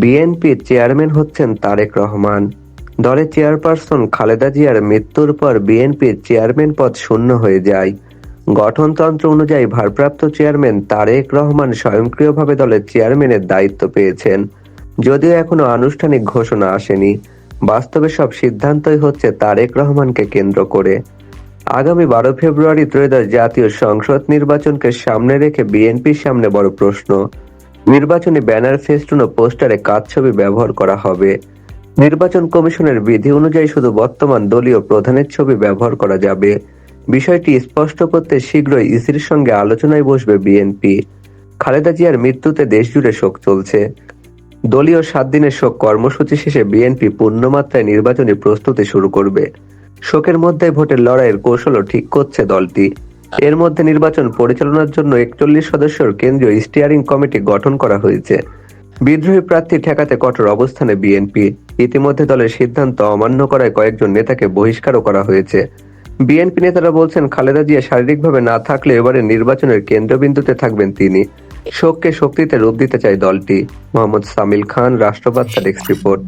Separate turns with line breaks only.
বিএনপির চেয়ারম্যান হচ্ছেন তারেক রহমান। দলের চেয়ারপারসন খালেদা জিয়ার মৃত্যুর পর বিএনপির চেয়ারম্যান পদ শূন্য হয়ে যায়। গঠনতন্ত্র অনুযায়ী ভারপ্রাপ্ত চেয়ারম্যান তারেক রহমান স্বয়ংক্রিয়ভাবে দলের চেয়ারম্যানের দায়িত্ব পেয়েছেন। যদিও এখনও আনুষ্ঠানিক ঘোষণা আসেনি। বাস্তবে সব সিদ্ধান্তই হচ্ছে তারেক রহমানকে কেন্দ্র করে। আগামী বারো ফেব্রুয়ারি ত্রয়োদশ জাতীয় সংসদ নির্বাচনকে সামনে রেখে বিএনপির সামনে বড় প্রশ্ন। নির্বাচনী ব্যানার, ফেস্টুন ও পোস্টারে কাজ ছবি ব্যবহার করা হবে। নির্বাচন কমিশনের বিধি অনুযায়ী শুধু বর্তমান দলীয় প্রধানের ছবি ব্যবহার করা যাবে। বিষয়টি স্পষ্ট করতে শীঘ্রই ইসির সঙ্গে আলোচনায় বসবে বিএনপি। খালেদা জিয়ার মৃত্যুতে দেশজুড়ে শোক চলছে। দলীয় সাত দিনের শোক কর্মসূচি শেষে বিএনপি পূর্ণমাত্রায় নির্বাচনী প্রস্তুতি শুরু করবে। শোকের মধ্যে ভোটের লড়াইয়ের কৌশলও ঠিক করছে দলটি। এর মধ্যে নির্বাচন পরিচালনার জন্য একচল্লিশ সদস্যের কেন্দ্রীয় স্টিয়ারিং কমিটি গঠন করা হয়েছে। বিদ্রোহী প্রার্থী ঠেকাতে কঠোর অবস্থানে বিএনপি। ইতিমধ্যে দলের সিদ্ধান্ত অমান্য করায় কয়েকজন নেতাকে বহিষ্কারও করা হয়েছে। বিএনপি নেতারা বলছেন, খালেদা জিয়া শারীরিকভাবে না থাকলে এবারে নির্বাচনের কেন্দ্রবিন্দুতে থাকবেন তিনি। শোককে শক্তিতে রূপ দিতে চায় দলটি। মোহাম্মদ সামিল খান রাষ্ট্রবার্তা রিপোর্ট